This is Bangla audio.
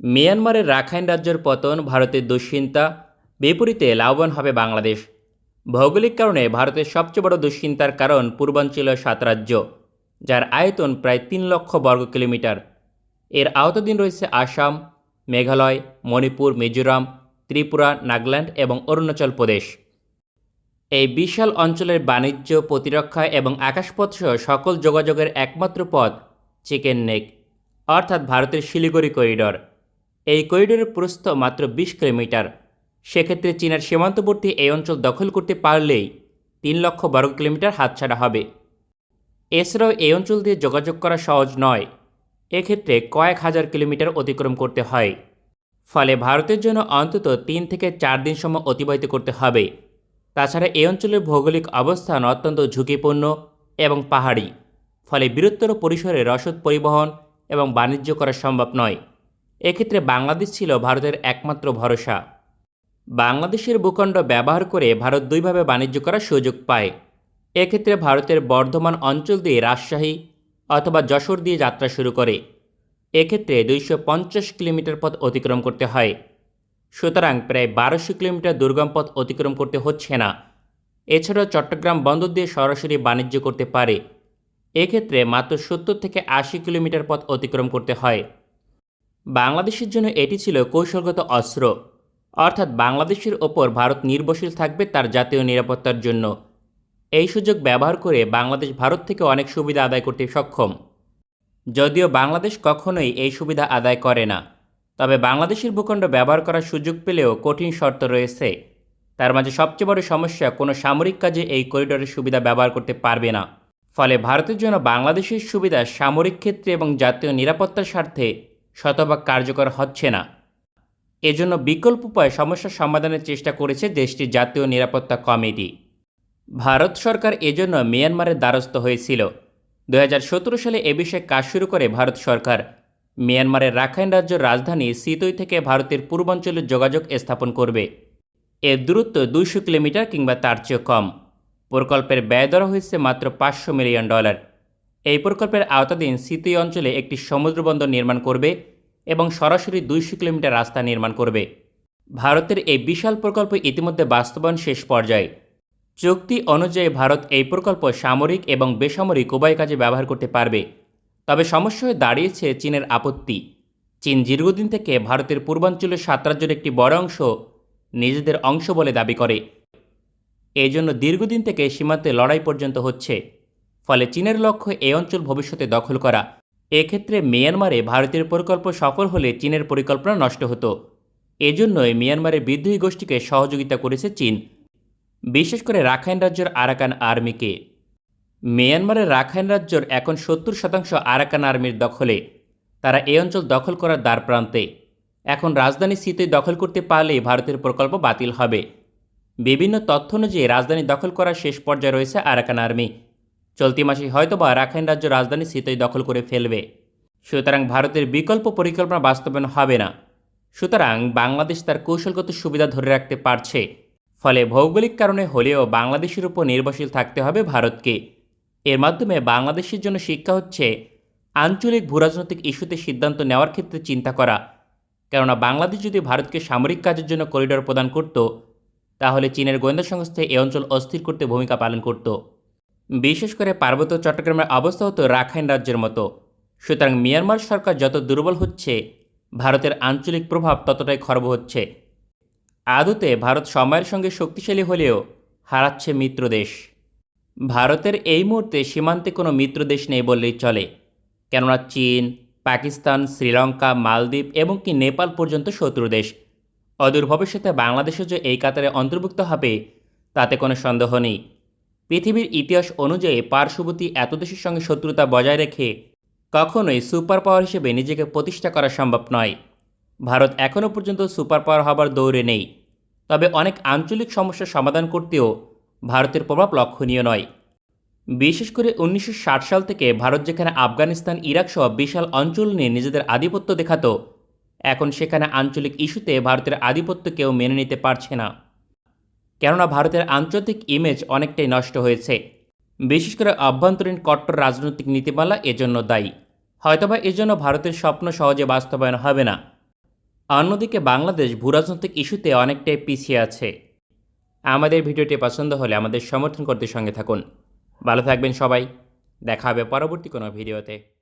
মিয়ানমারের রাখাইন রাজ্যের পতন ভারতের দুশ্চিন্তা, বিপরীতে লাভবান হবে বাংলাদেশ। ভৌগোলিক কারণে ভারতের সবচেয়ে বড় দুশ্চিন্তার কারণ পূর্বাঞ্চলীয় সাত রাজ্য, যার আয়তন প্রায় তিন লক্ষ বর্গ কিলোমিটার। এর আওতাধীন রয়েছে আসাম, মেঘালয়, মণিপুর, মিজোরাম, ত্রিপুরা, নাগাল্যান্ড এবং অরুণাচল প্রদেশ। এই বিশাল অঞ্চলের বাণিজ্য, প্রতিরক্ষা এবং আকাশপথ সহ সকল যোগাযোগের একমাত্র পথ চিকেন নেক, অর্থাৎ ভারতের শিলিগুড়ি করিডর। এই করিডোরের প্রস্থ মাত্র বিশ কিলোমিটার। সেক্ষেত্রে চীনের সীমান্তবর্তী এই অঞ্চল দখল করতে পারলেই তিন লক্ষ বর্গ কিলোমিটার হাতছাড়া হবে। এছাড়াও এই অঞ্চল দিয়ে যোগাযোগ করা সহজ নয়। এক্ষেত্রে কয়েক হাজার কিলোমিটার অতিক্রম করতে হয়। ফলে ভারতের জন্য অন্তত তিন থেকে চার দিন সময় অতিবাহিত করতে হবে। তাছাড়া এই অঞ্চলের ভৌগোলিক অবস্থান অত্যন্ত ঝুঁকিপূর্ণ এবং পাহাড়ি। ফলে বৃহত্তর পরিসরে রসদ পরিবহন এবং বাণিজ্য করা সম্ভব নয়। এক্ষেত্রে বাংলাদেশ ছিল ভারতের একমাত্র ভরসা। বাংলাদেশের ভূখণ্ড ব্যবহার করে ভারত দুইভাবে বাণিজ্য করার সুযোগ পায়। এক্ষেত্রে ভারতের বর্ধমান অঞ্চল দিয়ে রাজশাহী অথবা যশোর দিয়ে যাত্রা শুরু করে। এক্ষেত্রে দুইশো পঞ্চাশ কিলোমিটার পথ অতিক্রম করতে হয়। সুতরাং প্রায় বারোশো কিলোমিটার দুর্গম পথ অতিক্রম করতে হচ্ছে না। এছাড়াও চট্টগ্রাম বন্দর দিয়ে সরাসরি বাণিজ্য করতে পারে। এক্ষেত্রে মাত্র সত্তর থেকে আশি কিলোমিটার পথ অতিক্রম করতে হয়। বাংলাদেশের জন্য এটি ছিল কৌশলগত অস্ত্র। অর্থাৎ বাংলাদেশের ওপর ভারত নির্ভরশীল থাকবে তার জাতীয় নিরাপত্তার জন্য। এই সুযোগ ব্যবহার করে বাংলাদেশ ভারত থেকে অনেক সুবিধা আদায় করতে সক্ষম। যদিও বাংলাদেশ কখনোই এই সুবিধা আদায় করে না। তবে বাংলাদেশের ভূখণ্ড ব্যবহার করার সুযোগ পেলেও কঠিন শর্ত রয়েছে। তার মাঝে সবচেয়ে বড় সমস্যা, কোনো সামরিক কাজে এই করিডোরের সুবিধা ব্যবহার করতে পারবে না। ফলে ভারতের জন্য বাংলাদেশের সুবিধা সামরিক ক্ষেত্রে এবং জাতীয় নিরাপত্তার স্বার্থে শতভাগ কার্যকর হচ্ছে না। এজন্য বিকল্প উপায় সমস্যা সমাধানের চেষ্টা করেছে দেশটির জাতীয় নিরাপত্তা কমিটি। ভারত সরকার এজন্য মিয়ানমারের দ্বারস্থ হয়েছিল। দু হাজার সতেরো সালে এ বিষয়ে কাজ শুরু করে ভারত সরকার। মিয়ানমারের রাখাইন রাজ্যের রাজধানী সিতই থেকে ভারতের পূর্বাঞ্চলের যোগাযোগ স্থাপন করবে। এর দূরত্ব দুইশো কিলোমিটার কিংবা তার চেয়েও কম। প্রকল্পের ব্যয় ধরা হয়েছে মাত্র পাঁচশো মিলিয়ন ডলার। এই প্রকল্পের আওতাধীন সিতই অঞ্চলে একটি সমুদ্রবন্দর নির্মাণ করবে এবং সরাসরি দুইশো কিলোমিটার রাস্তা নির্মাণ করবে। ভারতের এই বিশাল প্রকল্প ইতিমধ্যে বাস্তবায়ন শেষ পর্যায়ে। চুক্তি অনুযায়ী ভারত এই প্রকল্প সামরিক এবং বেসামরিক উভয় কাজে ব্যবহার করতে পারবে। তবে সমস্যা হয়ে দাঁড়িয়েছে চীনের আপত্তি। চীন দীর্ঘদিন থেকে ভারতের পূর্বাঞ্চলের সাত রাজ্যের একটি বড় অংশ নিজেদের অংশ বলে দাবি করে। এই জন্য দীর্ঘদিন থেকে সীমান্তে লড়াই পর্যন্ত হচ্ছে। ফলে চীনের লক্ষ্য এ অঞ্চল ভবিষ্যতে দখল করা। এক্ষেত্রে মিয়ানমারে ভারতের প্রকল্প সফল হলে চীনের পরিকল্পনা নষ্ট হতো। এজন্যই মিয়ানমারের বিদ্রোহী গোষ্ঠীকে সহযোগিতা করেছে চীন। বিশেষ করে রাখাইন রাজ্যের আরাকান আর্মিকে। মিয়ানমারের রাখাইন রাজ্যর এখন সত্তর শতাংশ আরাকান আর্মির দখলে। তারা এ অঞ্চল দখল করার দ্বার প্রান্তে। এখন রাজধানী শীতে দখল করতে পারলেই ভারতের প্রকল্প বাতিল হবে। বিভিন্ন তথ্য অনুযায়ী রাজধানী দখল করার শেষ পর্যায়ে রয়েছে আরাকান আর্মি। চলতি মাসে হয়তোবা রাখাইন রাজ্য রাজধানী শীতই দখল করে ফেলবে। সুতরাং ভারতের বিকল্প পরিকল্পনা বাস্তবায়ন হবে না। সুতরাং বাংলাদেশ তার কৌশলগত সুবিধা ধরে রাখতে পারছে। ফলে ভৌগোলিক কারণে হলেও বাংলাদেশের উপর নির্ভরশীল থাকতে হবে ভারতকে। এর মাধ্যমে বাংলাদেশের জন্য শিক্ষা হচ্ছে আঞ্চলিক ভূরাজনৈতিক ইস্যুতে সিদ্ধান্ত নেওয়ার ক্ষেত্রে চিন্তা করা। কেননা বাংলাদেশ যদি ভারতকে সামরিক কাজের জন্য করিডোর প্রদান করত, তাহলে চীনের গোয়েন্দা সংস্থা এ অঞ্চল অস্থির করতে ভূমিকা পালন করত। বিশেষ করে পার্বত্য চট্টগ্রামের অবস্থা হতো রাখাইন রাজ্যের মতো। সুতরাং মিয়ানমার সরকার যত দুর্বল হচ্ছে, ভারতের আঞ্চলিক প্রভাব ততটাই খর্ব হচ্ছে। আদতে ভারত সময়ের সঙ্গে শক্তিশালী হলেও হারাচ্ছে মিত্র দেশ। ভারতের এই মুহূর্তে সীমান্তে কোনো মিত্র দেশ নেই বললেই চলে। কেননা চীন, পাকিস্তান, শ্রীলঙ্কা, মালদ্বীপ এবং কি নেপাল পর্যন্ত শত্রু দেশ। অদূর ভবিষ্যতে বাংলাদেশও যে এই কাতারে অন্তর্ভুক্ত হবে, তাতে কোনো সন্দেহ নেই। পৃথিবীর ইতিহাস অনুযায়ী পার্শ্ববর্তী এত দেশের সঙ্গে শত্রুতা বজায় রেখে কখনোই সুপার পাওয়ার হিসেবে নিজেকে প্রতিষ্ঠা করা সম্ভব নয়। ভারত এখনও পর্যন্ত সুপার পাওয়ার হবার দৌড়ে নেই। তবে অনেক আঞ্চলিক সমস্যার সমাধান করতেও ভারতের প্রভাব লক্ষণীয় নয়। বিশেষ করে উনিশশো ষাট সাল থেকে ভারত যেখানে আফগানিস্তান, ইরাক সহ বিশাল অঞ্চল নিয়ে নিজেদের আধিপত্য দেখাত, এখন সেখানে আঞ্চলিক ইস্যুতে ভারতের আধিপত্য কেউ মেনে নিতে পারছে না। কেননা ভারতের আন্তর্জাতিক ইমেজ অনেকটাই নষ্ট হয়েছে। বিশেষ করে আভ্যন্তরীণ কট্টর রাজনৈতিক নীতিমালা এজন্য দায়ী। হয়তোবা এজন্য ভারতের স্বপ্ন সহজে বাস্তবায়ন হবে না। অন্যদিকে বাংলাদেশ ভূরাজনৈতিক ইস্যুতে অনেকটাই পিছিয়ে আছে। আমাদের ভিডিওটি পছন্দ হলে আমাদের সমর্থন করতে সঙ্গে থাকুন। ভালো থাকবেন সবাই। দেখা হবে পরবর্তী কোনো ভিডিওতে।